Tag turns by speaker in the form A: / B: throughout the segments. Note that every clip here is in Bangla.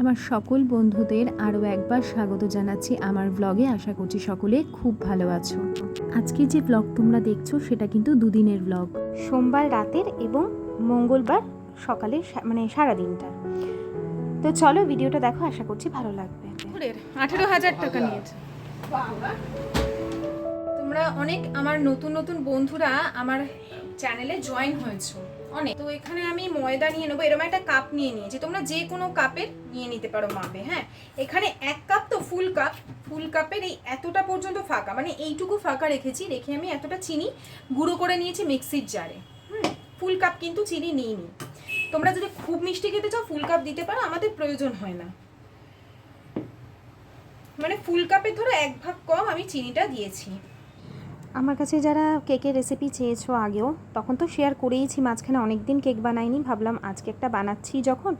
A: আমার সকল বন্ধুদের আরও একবার স্বাগত জানাচ্ছি আমার ব্লগে আশা করছি সকলে খুব ভালো আছো। আজকে যে ব্লগ তোমরা দেখছ সেটা কিন্তু দুদিনের ব্লগ
B: সোমবার রাতের এবং মঙ্গলবার সকালে মানে সারাদিনটা। তো চলো ভিডিওটা দেখো আশা করছি ভালো লাগবে।
C: আঠেরো হাজার টাকা নিয়েছে। তোমরা অনেক আমার নতুন নতুন বন্ধুরা আমার চ্যানেলে জয়েন হয়েছো। অনেক। তো এখানে আমি ময়দা নিয়ে নেব। এরকম একটা কাপ নিয়ে নিয়েছি। তোমরা যে কোনো কাপের নিয়ে নিতে পারো মাপে হ্যাঁ? এখানে এক কাপ তো ফুল কাপ। ফুল কাপের এই এতটা পর্যন্ত ফাঁকা মানে এইটুকু ফাঁকা রেখেছি। রেখে আমি এতটা চিনি গুঁড়ো করে নিয়েছি মিক্সির জারে। হুম, ফুল কাপ কিন্তু চিনি নিইনি। তোমরা যদি খুব মিষ্টি খেতে চাও, ফুল কাপ দিতে পারো, আমাদের প্রয়োজন হয় না। মানে ফুল কাপে ধরো এক ভাগ কম আমি চিনিটা দিয়েছি।
B: আমার কাছে যারা কেকের রেসিপি চেয়েছো আগেও, তখন তো শেয়ার করেইছি, মাঝখানে অনেক দিন কেক বানাইনি, ভাবলাম আজকে একটা বানাচ্ছি যখন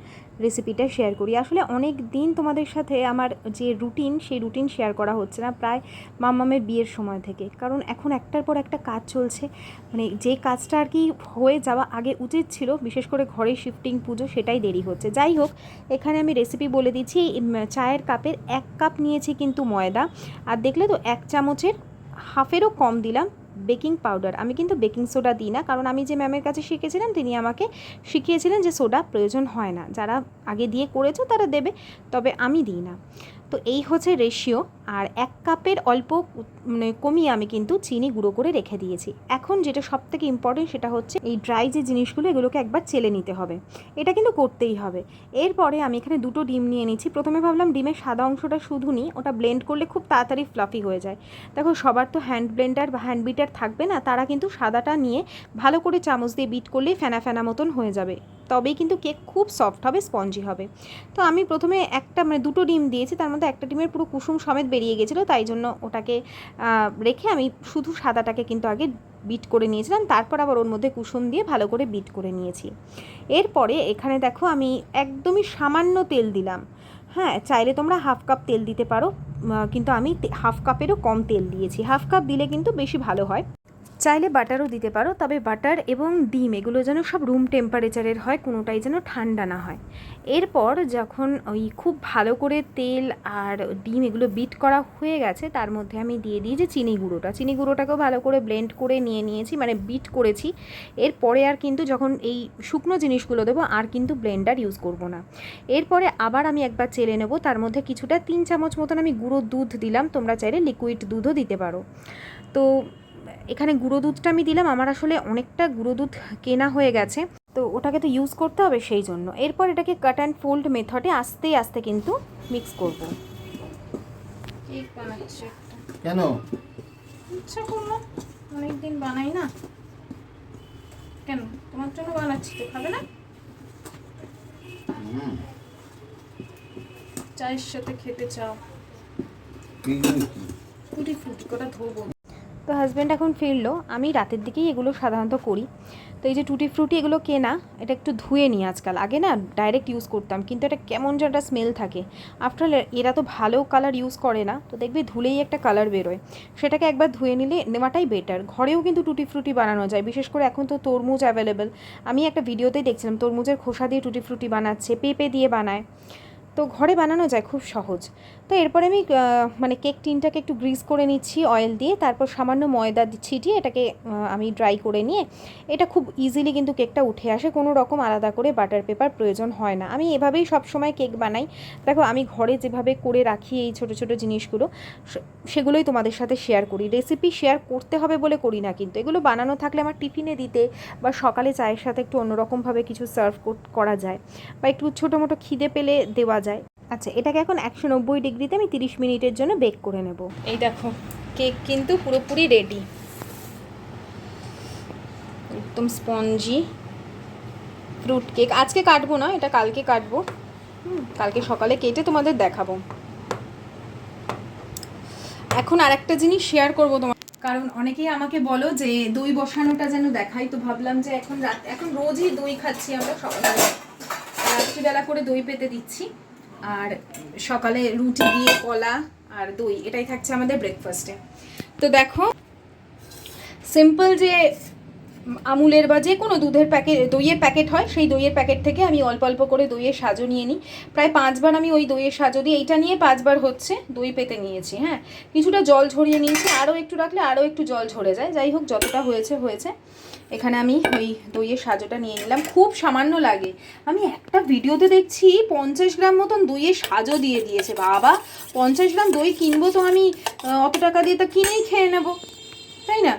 B: রেসিপিটা শেয়ার করি। আসলে অনেক দিন তোমাদের সাথে আমার যে রুটিন সেই রুটিন শেয়ার করা হচ্ছে না, প্রায় মাম্মামের বিয়ের সময় থেকে। কারণ এখন একটার পর একটা কাজ চলছে মানে যে কাজটা আর কি হয়ে যাওয়া আগে উচিত ছিল, বিশেষ করে ঘরে শিফটিং পুজো, সেটাই দেরি হচ্ছে। যাই হোক, এখানে আমি রেসিপি বলে দিচ্ছি চায়ের কাপের এক কাপ নিয়েছি কিন্তু ময়দা, আর দেখলে তো এক চামচের হাফেরও কম দিলাম বেকিং পাউডার। আমি কিন্তু বেকিং সোডা দিই না, কারণ আমি যে ম্যামের কাছে শিখেছিলাম, তিনি আমাকে শিখিয়েছিলেন যে সোডা প্রয়োজন হয় না। যারা আগে দিয়ে করেছ তারা দেবে, তবে আমি দিই না। তো এই হচ্ছে রেশিও আর এক কাপের অল্প মানে কমিয়ে আমি কিন্তু চিনি গুঁড়ো করে রেখে দিয়েছি। এখন যেটা সব থেকে ইম্পর্টেন্ট সেটা হচ্ছে এই ড্রাই যে জিনিসগুলো, এগুলোকে একবার চেলে নিতে হবে। এটা কিন্তু করতেই হবে। এরপরে আমি এখানে দুটো ডিম নিয়ে নিচ্ছি। প্রথমে ভাবলাম ডিমের সাদা অংশটা শুধু নিই, ওটা ব্লেন্ড করলে খুব তাড়াতাড়ি ফ্লাফি হয়ে যায়। দেখো, সবার তো হ্যান্ড ব্লেন্ডার বা হ্যান্ড বিটার থাকবে না, তারা কিন্তু সাদাটা নিয়ে ভালো করে চামচ দিয়ে বিট করলেই ফেনা ফেনা মতন হয়ে যাবে। তবেই কিন্তু কেক খুব সফট হবে স্পঞ্জি হবে। তো আমি প্রথমে একটা মানে দুটো ডিম দিয়েছি, তার মধ্যে একটা ডিমের পুরো কুসুম সমেত বেরিয়ে গেছিল, তাই জন্য ওটাকে রেখে আমি শুধু সাদাটাকে কিন্তু আগে বিট করে নিয়েছিলাম, তারপর আবার ওর মধ্যে কুসুম দিয়ে ভালো করে বিট করে নিয়েছি। এরপরে এখানে দেখো আমি একদমই সামান্য তেল দিলাম। হ্যাঁ চাইলে তোমরা হাফ কাপ তেল দিতে পারো কিন্তু আমি হাফ কাপেরও কম তেল দিয়েছি। হাফ কাপ দিলে কিন্তু বেশি ভালো হয়। চাইলে বাটারও দিতে পারো, তবে বাটার এবং ডিম এগুলো যেন সব রুম টেম্পারেচারের হয়, কোনোটাই যেন ঠান্ডা না হয়। এরপর যখন ওই খুব ভালো করে তেল আর ডিম এগুলো বিট করা হয়ে গেছে, তার মধ্যে আমি দিয়ে দিই যে চিনি গুঁড়োটা। চিনি গুঁড়োটাকেও ভালো করে ব্লেন্ড করে নিয়ে নিয়েছি মানে বিট করেছি। এরপরে আর কিন্তু যখন এই শুকনো জিনিসগুলো দেবো, আর কিন্তু ব্লেন্ডার ইউজ করব না। এরপরে আবার আমি একবার চেলে নেব, তার মধ্যে কিছুটা তিন চামচ মতন আমি গুঁড়ো দুধ দিলাম, তোমরা চাইলে লিকুইড দুধও দিতে পারো। তো এখানে গুঁড়ো দুধটা আমি দিলাম আমার আসলে অনেকটা গুঁড়ো দুধ কেনা হয়ে গেছে। তো ওটাকে তো ইউজ করতে হবে সেই জন্য। এরপর এটাকে কাট অ্যান্ড ফোল্ড মেথডে আস্তে আস্তে কিন্তু মিক্স করব।
D: কেন?
C: ইচ্ছা করল। অনেকদিন বানাই না। কেন? তোমার জন্য বানাচ্ছি তো খাবে না? চায়ের সাথে খেতে চাও। ফুটি করে ধোবো?
B: তো হাজব্যান্ড এখন ফিরলো, আমি রাতের দিকেই এগুলো সাধারণত করি। তো এই যে টুটি ফ্রুটি এগুলো কেনা, এটা একটু ধুয়ে নিই আজকাল। আগে না ডাইরেক্ট ইউজ করতাম, কিন্তু এটা কেমন যেন একটা স্মেল থাকে। আফটার এরা তো ভালো কালার ইউজ করে না, তো দেখবি ধুলেই একটা কালার বেরোয়। সেটাকে একবার ধুয়ে নিলে নেওয়াটাই বেটার ঘরেও কিন্তু টুটি ফ্রুটি বানানো যায়, বিশেষ করে এখন তো তরমুজ অ্যাভেলেবেল আমি একটা ভিডিওতেই দেখছিলাম, তরমুজের খোসা দিয়ে টুটি ফ্রুটি বানাচ্ছে, পেঁপে দিয়ে বানায়। তো ঘরে বানানো যায় খুব সহজ। তো এরপরে আমি মানে কেক টিনটাকে একটু গ্রিস করে নিচ্ছি অয়েল দিয়ে, তারপর সামান্য ময়দা ছিটিয়ে এটাকে আমি ড্রাই করে নিয়ে, এটা খুব ইজিলি কিন্তু কেকটা উঠে আসে, কোনো রকম আলাদা করে বাটার পেপার প্রয়োজন হয় না। আমি এভাবেই সব সময় কেক বানাই। দেখো, আমি ঘরে যেভাবে করে রাখি এই ছোট ছোট জিনিসগুলো সেগুলোই তোমাদের সাথে শেয়ার করি। রেসিপি শেয়ার করতে হবে বলে করি না কিন্তু, এগুলো বানানো থাকলে আমার টিফিনে দিতে বা সকালে চায়ের সাথে একটু অন্যরকমভাবে কিছু সার্ভ করা যায়। বা একটু ছোটো মোটো খিদে পেলে দেওয়া যায়। আচ্ছা এটাকে এখন একশো নব্বই ডিগ্রিতে আমি তিরিশ মিনিটের জন্য বেক করে নেব।
C: এই দেখো, কেক কিন্তু পুরোপুরি রেডি একদম স্পঞ্জি ফ্রুট কেক আজকে কাটবো না, এটা কালকে কাটবো। কালকে সকালে কেটে তোমাদের দেখাবো। এখন আর একটা জিনিস শেয়ার করব তোমার কারণ অনেকেই আমাকে বলো যে দই বসানোটা যেন দেখাই, তো ভাবলাম যে এখন রাত এখন রোজই দই খাচ্ছি আমরা সকালে রাত্রিবেলা করে দই পেতে দিচ্ছি। আর সকালে রুটি দিয়ে কলা আর দই, এটাই থাকছে আমাদের ব্রেকফাস্টে তো দেখো সিম্পল যে আমুলের বা যে কোনো দুধের প্যাকেট দইয়ের প্যাকেট হয়, সেই দইয়ের প্যাকেট থেকে আমি অল্প অল্প করে দইয়ের সাজো নিয়ে নিই। প্রায় পাঁচবার আমি ওই দইয়ের সাজো দিই এইটা নিয়ে পাঁচবার হচ্ছে, দই পেতে নিয়েছি হ্যাঁ। কিছুটা জল ঝরিয়ে নিয়েছি, আরও একটু রাখলে আরও একটু জল ঝরে যায়। যাই হোক, যতটা হয়েছে হয়েছে। এখানে আমি ওই দইয়ের সাজোটা নিয়ে নিলাম। খুব সামান্য লাগে। আমি একটা ভিডিওতে দেখছি পঞ্চাশ গ্রাম মতন দইয়ের সাজও দিয়ে দিয়েছে। বাবা, পঞ্চাশ গ্রাম দই কিনবো তো আমি অত টাকা দিয়ে তা কিনেই খেয়ে নেব। তাই না?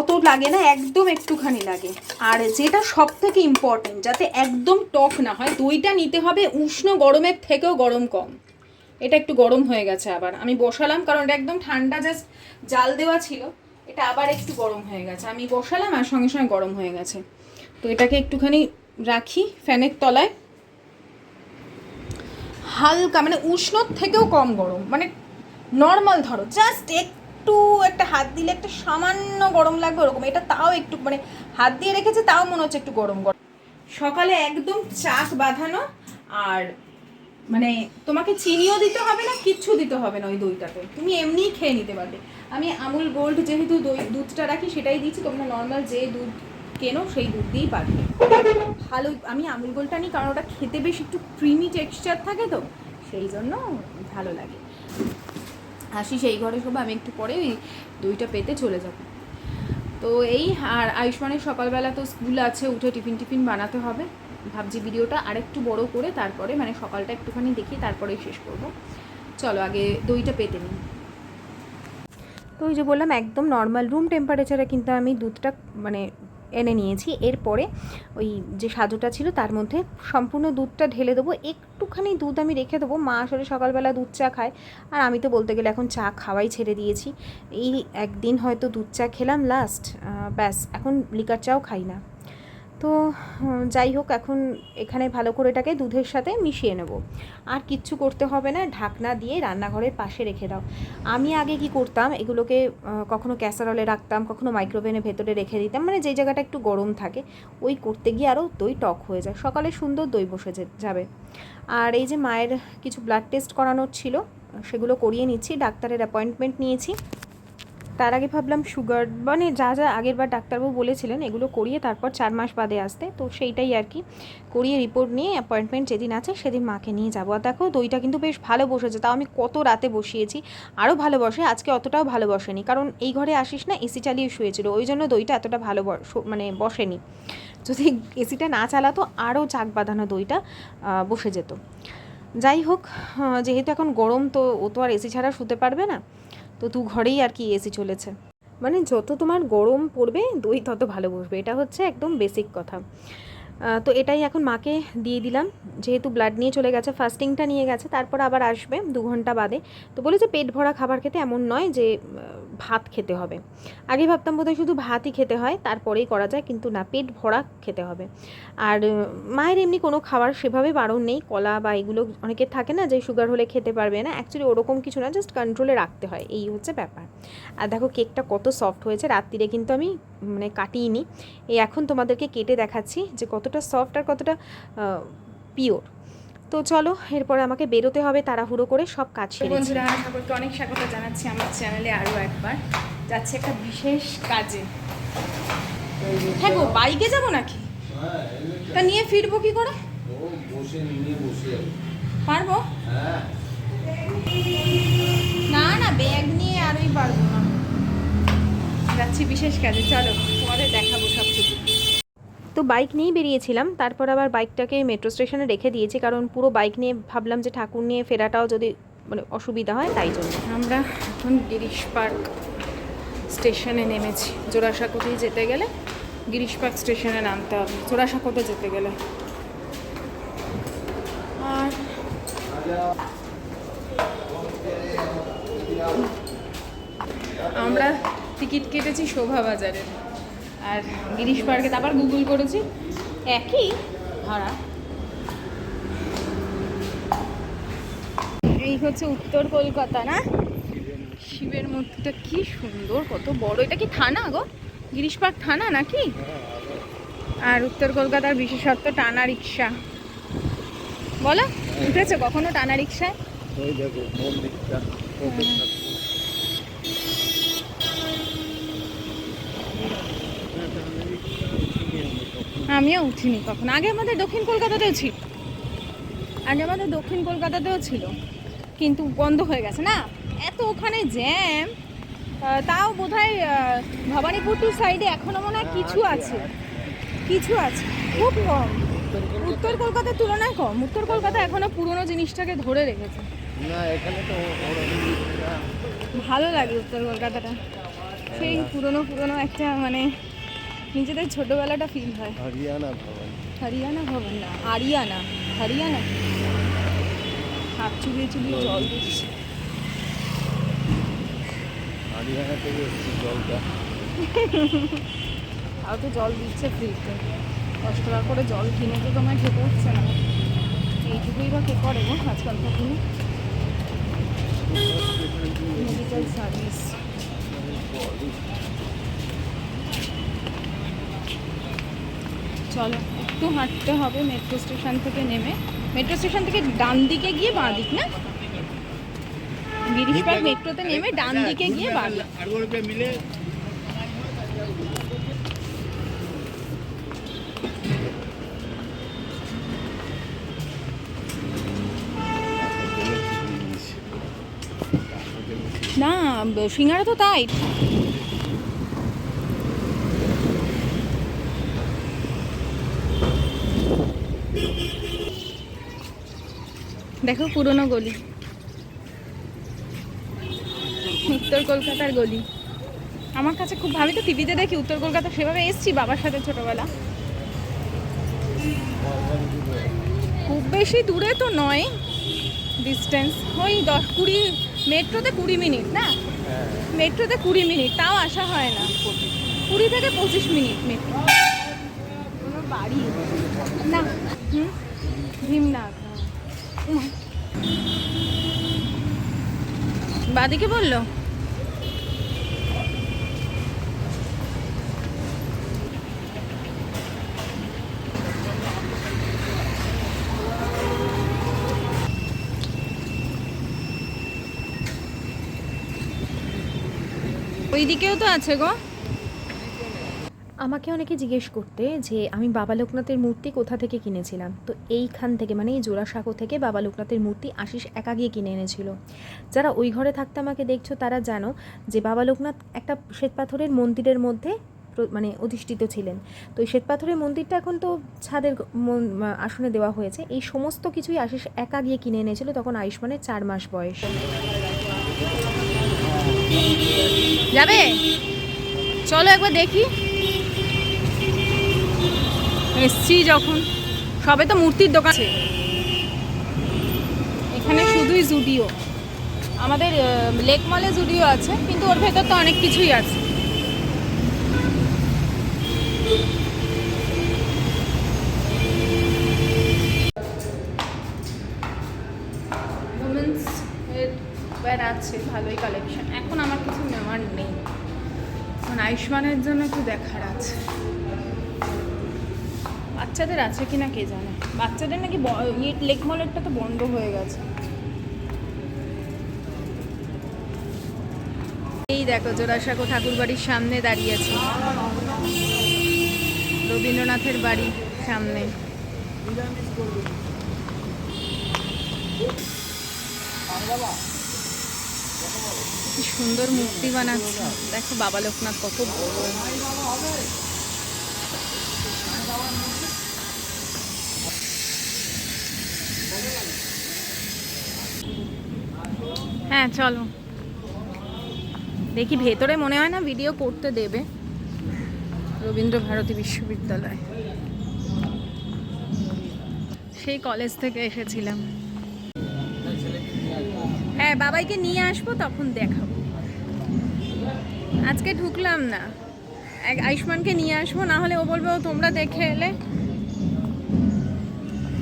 C: অত লাগে না, একদম একটুখানি লাগে। আর যেটা সব থেকে ইম্পর্টেন্ট যাতে একদম টক না হয়, দইটা নিতে হবে উষ্ণ গরমের থেকেও গরম কম। এটা একটু গরম হয়ে গেছে আবার। আমি বসালাম, কারণ এটা একদম ঠান্ডা জাস্ট জাল দেওয়া ছিল। এটা আবার একটু গরম হয়ে গেছে। আমি বসালাম আর সঙ্গে সঙ্গে গরম হয়ে গেছে। তো এটাকে একটুখানি রাখি ফ্যানের তলায়। হালকা মানে উষ্ণর থেকেও কম গরম। মানে নর্মাল ধরো জাস্ট একটু একটা হাত দিলে একটা সামান্য গরম লাগবে ওরকম। এটা তাও একটু মানে হাত দিয়ে রেখেছে, তাও মনে হচ্ছে একটু গরম গরম। সকালে একদম চাক বাঁধানো আর মানে তোমাকে চিনিও দিতে হবে না, কিচ্ছু দিতে হবে না ওই দইটাতে। তুমি এমনিই খেয়ে নিতে পারবে। আমি আমুল গোল্ড যেহেতু দই, দুধটা রাখি সেটাই দিচ্ছি, তোমরা নর্মাল যে দুধ কেনো সেই দুধ দিয়েই পারবে। ভালো, আমি আমুল গোল্ডটা নিই কারণ ওটা খেতে বেশ একটু ক্রিমি টেক্সচার থাকে তো, সেই জন্য ভালো লাগে। আসি সেই ঘরে সব আমি একটু পরে ওই দইটা পেতে চলে যাব। তো এই, আর আয়ুষ্মানের সকালবেলা তো স্কুল আছে, উঠে টিফিন টিফিন বানাতে হবে। ভাবছি ভিডিওটা আরেকটু বড় করে তারপরে মানে সকালটা একটুখানি দেখি তারপরে শেষ করব। চলো, আগে দইটা পেতে নিই।
B: তো ওই যে বললাম, একদম নর্মাল রুম টেম্পারেচারে কিন্তু আমি দুধটা মানে এনে নিয়েছি। এরপরে ওই যে সাজুটা ছিল, তার মধ্যে সম্পূর্ণ দুধটা ঢেলে দেবো। একটুখানি দুধ আমি রেখে দেবো। মা আসলে সকালবেলা দুধ চা খায়। আর আমি তো বলতে গেলে এখন চা খাওয়াই ছেড়ে দিয়েছি। এই একদিন হয়তো দুধ চা খেলাম লাস্ট ব্যাস, এখন লিকার চাও খাই না। তো যাই হোক, এখন এখানে ভালো করে এটাকে দুধের সাথে মিশিয়ে নেব। আর কিচ্ছু করতে হবে না, ঢাকনা দিয়ে রান্নাঘরের পাশে রেখে দাও। আমি আগে কি করতাম, এগুলোকে কখনো ক্যাসারলে রাখতাম, কখনো মাইক্রোওভেনের ভেতরে রেখে দিতাম মানে যেই জায়গাটা একটু গরম থাকে, ওই করতে গিয়ে আরও দই টক হয়ে যায়। সকালে সুন্দর দই বসে যে- যাবে। আর এই যে মায়ের কিছু ব্লাড টেস্ট করানোর ছিল, সেগুলো করিয়ে নিচ্ছি, ডাক্তারের অ্যাপয়েন্টমেন্ট নিয়েছি। তার আগে ভাবলাম সুগার মানে যা যা আগের বার ডাক্তারবাবু বলেছিলেন, এগুলো করিয়ে তারপর চার মাস বাদে আসতে। তো সেইটাই আর কি। করিয়ে রিপোর্ট নিয়ে অ্যাপয়েন্টমেন্ট যেদিন আছে সেদিন মাকে নিয়ে যাব। আর দেখো, দইটা কিন্তু বেশ ভালো বসেছে। তাও আমি কত রাতে বসিয়েছি। আরও ভালো বসে, আজকে অতটাও ভালো বসেনি। কারণ এই ঘরে আসিস না এসি চালিয়ে শুয়েছিল। ওই জন্য দইটা এতটা ভালো মানে বসেনি। যদি এসিটা না চালাতো আরও চাক বাঁধানো দইটা বসে যেত। যাই হোক যেহেতু এখন গরম, তো ও তো আর এসি ছাড়া শুতে পারবে না। তো দু ঘরেই আর কি এসি চলেছে। মানে যত তোমার গরম পড়বে, দই তত ভালো বসবে। এটা হচ্ছে একদম বেসিক কথা। তো এটাই এখন মাকে দিয়ে দিলাম। যেহেতু ব্লাড নিয়ে চলে গেছে ফাস্টিংটা নিয়ে গেছে, তারপর আবার আসবে দু ঘণ্টা বাদে। তো বলেছে পেট ভরা খাবার খেতে এমন নয় যে ভাত খেতে হবে। আগে ভাবতাম বোধহয় শুধু ভাতই খেতে হয়, তারপরেই করা যায়, কিন্তু না, পেট ভরা খেতে হবে। আর মায়ের এমনি কোনো খাবার সেভাবে বারণ নেই, কলা বা এগুলো অনেকের থাকে না যে সুগার হলে খেতে পারবে না। অ্যাকচুয়ালি ওরকম কিছু না জাস্ট কন্ট্রোলে রাখতে হয়, এই হচ্ছে ব্যাপার। আর দেখো কেকটা কত সফট হয়েছে, রাত্রিরে কিন্তু আমি মানে কাটিয়ে এই এখন তোমাদেরকে কেটে দেখাচ্ছি যে কতটা সফট আর কতটা পিওর তো চলো এরপরে আমাকে বেরোতে হবে তাড়াহুড়ো করে সব কাজ
C: তো
B: সেরেছি
C: বন্ধুরা সকলকে অনেক স্বাগত জানাচ্ছি আমার চ্যানেলে আরও একবার। যাচ্ছে একটা বিশেষ কাজে। হ্যাঁ গো বাইকে যাব নাকি? তা নিয়ে ফিরবো কি করে? পারব? না না ব্যাগ নিয়ে আরই পারব না। যাচ্ছি বিশেষ কাজে চলো তোমাদের দেখাবো সব।
B: তো বাইক নিয়েই বেরিয়েছিলাম। তারপর আবার বাইকটাকে মেট্রো স্টেশনে রেখে দিয়েছি, কারণ পুরো বাইক নিয়ে ভাবলাম যে ঠাকুর নিয়ে ফেরাটাও যদি মানে অসুবিধা হয়, তাই জন্য।
C: আমরা এখন গিরিশ পার্ক স্টেশনে নেমেছি। জোড়াসাঁকোতে যেতে গেলে গিরিশ পার্ক স্টেশনে নামতে হবে। জোড়াসাঁকোতে যেতে গেলে। আর আমরা টিকিট কেটেছি শোভা বাজারে আর গিরিশ পার্কে আবার গুগল করেছি। একই ভাড়া এই হচ্ছে উত্তর কলকাতা না? শিবের মূর্তিটা কি সুন্দর কত বড়। এটা কি থানা গো? গিরিশ পার্ক থানা নাকি? আর উত্তর কলকাতার বিশেষত্ব টানা রিক্সা। বলো উঠেছো কখনো টানা রিক্সায়
D: ওই দেখো মন্দিরটা কত ঠাকুর।
C: আমিও উঠিনি কখন। আগে আমাদের দক্ষিণ কলকাতাতেও ছিল। আগে আমাদের দক্ষিণ কলকাতাতেও ছিল। কিন্তু বন্ধ হয়ে গেছে না? এত ওখানে জ্যাম তাও বোধ হয় ভবানীপুর টু সাইডে এখনও মনে হয় কিছু আছে। কিছু আছে। খুব কম। উত্তর কলকাতার তুলনায় কম। উত্তর কলকাতা এখনও পুরনো জিনিসটাকে ধরে রেখেছে।
D: তো
C: ভালো লাগে উত্তর কলকাতাটা। সেই পুরনো পুরনো একটা মানে নিজেদের ছোটবেলাটা ফিল হয়।
D: হরিয়ানা ভবন।
C: হরিয়ানা ভবন না আরিয়ানা হরিয়ানা। হাত চুলিয়ে চুলিয়ে জল দিচ্ছে।
D: হরিয়ানা থেকে এসেছি জলটা।
C: আর তো জল দিচ্ছে ফ্রিতে দশ টাকা করে জল কিনে তো তোমায় খেতে হচ্ছে না। এইটুকুই বা কে করে গো আজকালকার দিনে মেডিকেল সার্ভিস চলো, একটু হাঁটতে হবে মেট্রো স্টেশন থেকে নেমে। মেট্রো স্টেশন থেকে ডান দিকে গিয়ে বাঁ দিক, না? গিরিশপাড় মেট্রোতে নেমে ডান দিকে গিয়ে বাঁ না, সিঙ্গারা তো তাই। দেখো পুরনো গলি। উত্তর কলকাতার গলি। আমার কাছে খুব ভাবি তো টিভিতে দেখি উত্তর কলকাতা সেভাবে এসছি বাবার সাথে ছোটবেলা। খুব বেশি দূরে তো নয়। ডিস্টেন্স ওই দশ কুড়ি মেট্রোতে কুড়ি মিনিট না? মেট্রোতে কুড়ি মিনিট তাও আসা হয় না। কুড়ি থেকে পঁচিশ মিনিট মেট্রো। বাড়ি? না হুম? ভীমনাথ হ্যাঁ। বাদিকে বলল? ওইদিকেও তো আছে গো।
A: আমাকে অনেকে জিজ্ঞেস করতে যে আমি বাবা লোকনাথের মূর্তি কোথা থেকে কিনেছিলাম। তো এইখান থেকে মানে এই জোড়াসাঁকো থেকে বাবা লোকনাথের মূর্তি আশিস একা গিয়ে কিনে এনেছিল। যারা ওই ঘরে থাকতে আমাকে দেখছ তারা জানো যে বাবা লোকনাথ একটা শ্বেতপাথরের মন্দিরের মধ্যে মানে অধিষ্ঠিত ছিলেন। তো এই শ্বেতপাথরের মন্দিরটা এখন তো ছাদের আসনে দেওয়া হয়েছে। এই সমস্ত কিছুই আশিস একা গিয়ে কিনে এনেছিল তখন আয়ুষ্মানের চার মাস বয়স।
C: যাবে? চলো একবার দেখি। এসছি যখন। সবে তো মূর্তির দোকান এখানে শুধুই জুডিও। আমাদের লেক মলে জুডিও আছে, কিন্তু ওর ভেতর তো অনেক কিছুই আছে। আছে, ভালোই কালেকশন এখন আমার কিছু নেওয়ার নেই। এখন আয়ুষ্মানের জন্য একটু দেখার আছে। বাচ্চাদের আছে কি না কে জানে? বাচ্চাদের নাকি ইয়ে লেক মলেরটা তো বন্ধ হয়ে গেছে। এই দেখো, জোড়াসাঁকো ঠাকুর বাড়ির সামনে দাঁড়িয়ে আছি। রবীন্দ্রনাথের বাড়ি সামনে। সুন্দর মূর্তি বানাচ্ছে। দেখো বাবা লোকনাথ, কত বড়। হ্যাঁ চলো। দেখি ভেতরে মনে হয় না ভিডিও করতে দেবে। রবীন্দ্র ভারতী বিশ্ববিদ্যালয়। সেই কলেজ থেকে এসেছিলাম। হ্যাঁ বাবাইকে নিয়ে আসব, তখন দেখাবো। আজকে ঢুকলাম না। এক আয়ুষ্মানকে নিয়ে আসব, না হলে ও বলবে, ও তোমরা দেখে এলে।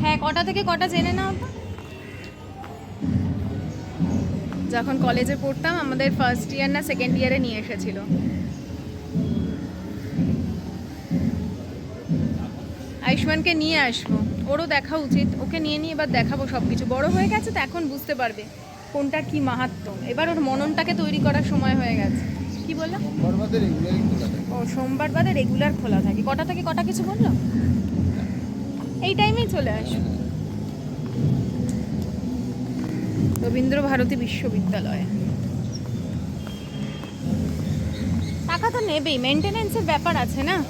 C: হ্যাঁ কটা থেকে কটা জেনে নাও তো। যখন কলেজে পড়তাম আমাদের ফার্স্ট ইয়ার না সেকেন্ড ইয়ারে নিয়ে এসেছিল। আয়ুষ্মানকে নিয়ে আসব। ওরও দেখা উচিত। ওকে নিয়ে নিয়ে এবার দেখাবো সব কিছু বড় হয়ে গেছে তো এখন বুঝতে পারবে কোনটা কি মাহাত্ম এবার ওর মননটাকে তৈরি করার সময় হয়ে গেছে। কি বলল? ও সোমবার বাদে রেগুলার খোলা থাকে। কটা থেকে কটা কিছু বলল? এই টাইমেই চলে আসো রবীন্দ্র ভারতী বিশ্ববিদ্যালয়। টাকা তো নেবেই মেনটেনেন্সের ব্যাপার আছে না?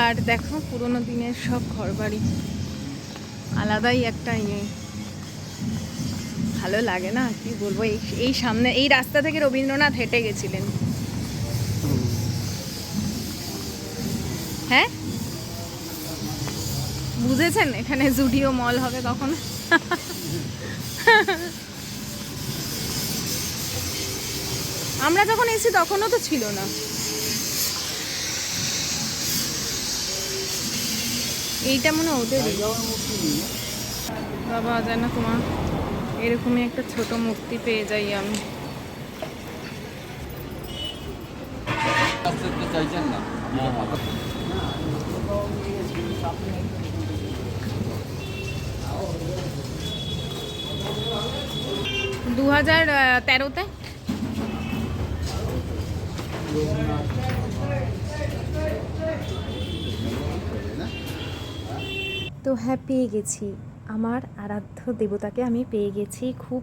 C: আর দেখো, পুরোনো দিনের সব ঘরবাড়ি। আলাদাই একটা ইয়ে। ভালো লাগে না, কি বলব? এই এই সামনে, এই রাস্তা থেকে রবীন্দ্রনাথ হেঁটে গেছিলেন। হ্যাঁ? বুঝেছেন? এখানে জুডিও মল হবে কখন? আমরা যখন এসেছি তখনও তো ছিল না। এইটা মনে ওদের। বাবা যেন তোমার এরকমই একটা ছোট মূর্তি পেয়ে যাই আমি। দু হাজার তেরোতে?
B: তো হ্যাঁ পেয়ে গেছি। আমার আরাধ্য দেবতাকে আমি পেয়ে গেছি। খুব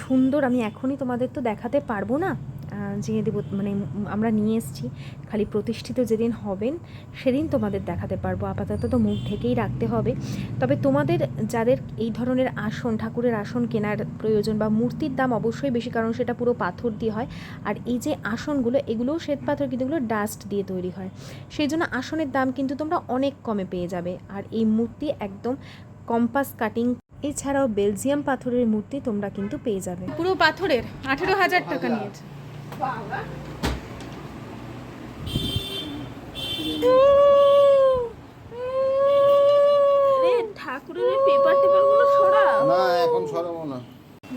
B: সুন্দর। আমি এখনই তোমাদের তো দেখাতে পারব না। আহ, যে দেব মানে আমরা নিয়ে এসেছি খালি প্রতিষ্ঠিত যেদিন হবেন সেদিন তোমাদের দেখাতে পারব। আপাতত তো মুখ ঢেকেই রাখতে হবে। তবে তোমাদের যাদের এই ধরনের আসন ঠাকুরের আসন কেনার প্রয়োজন বা মূর্তির দাম অবশ্যই বেশি কারণ সেটা পুরো পাথর দিয়ে হয়। আর এই যে আসনগুলো এগুলোও শ্বেত পাথর কিন্তু এগুলো ডাস্ট দিয়ে তৈরি হয়। সেই জন্য আসনের দাম কিন্তু তোমরা অনেক কমে পেয়ে যাবে। আর এই মূর্তি একদম কম্পাস কাটিং এছাড়াও বেলজিয়াম পাথরের মূর্তি তোমরা কিন্তু পেয়ে যাবে।
C: পুরো পাথরের আঠেরো হাজার টাকা নিয়েছে।
E: ঠাকুরের পেপার টেপারগুলো সরা।
D: না এখন সরাবো না।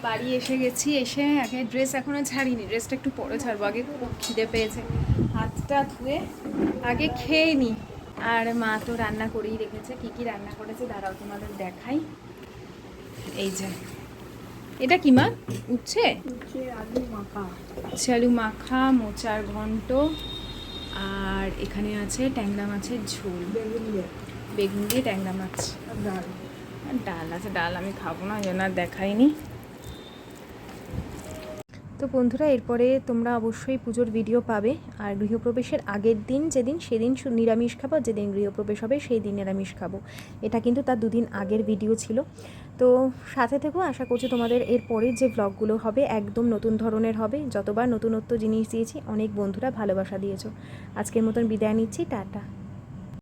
C: বাড়ি এসে গেছি এসে আগে ড্রেস এখনও ছাড়িনি। ড্রেসটা একটু পরে ছাড়বো আগে খুব খিদে পেয়েছে। হাতটা ধুয়ে আগে খেয়ে নি। আর মা তো রান্না করেই রেখেছে কি কি রান্না করেছে দাঁড়াও তোমাদের দেখাই। এই যে এটা কি মা? উঠছে
E: আলু মাখা।
C: উচ্ছে আলু মাখা মোচার ঘন্ট আর এখানে আছে ট্যাংরা মাছের ঝোল। বেগুন দিয়ে। ট্যাংরা মাছ।
E: ডাল।
C: ডাল আছে ডাল আমি খাব না ওই জন্য আর দেখাইনি।
B: তো বন্ধুরা, এরপরে তোমরা অবশ্যই পুজোর ভিডিও পাবে। আর গৃহপ্রবেশের আগের দিন যেদিন, সেদিন নিরামিষ খাব যেদিন গৃহপ্রবেশ হবে সেই দিন নিরামিষ খাব। এটা কিন্তু তার দুদিন আগের ভিডিও ছিল। তো সাথে থেকেও আশা করছি তোমাদের এর পরের যে ব্লগগুলো হবে একদম নতুন ধরনের হবে। যতবার নতুনত্ব জিনিস দিয়েছি, অনেক বন্ধুরা ভালোবাসা দিয়েছ। আজকের মতন বিদায় নিচ্ছি, টাটা।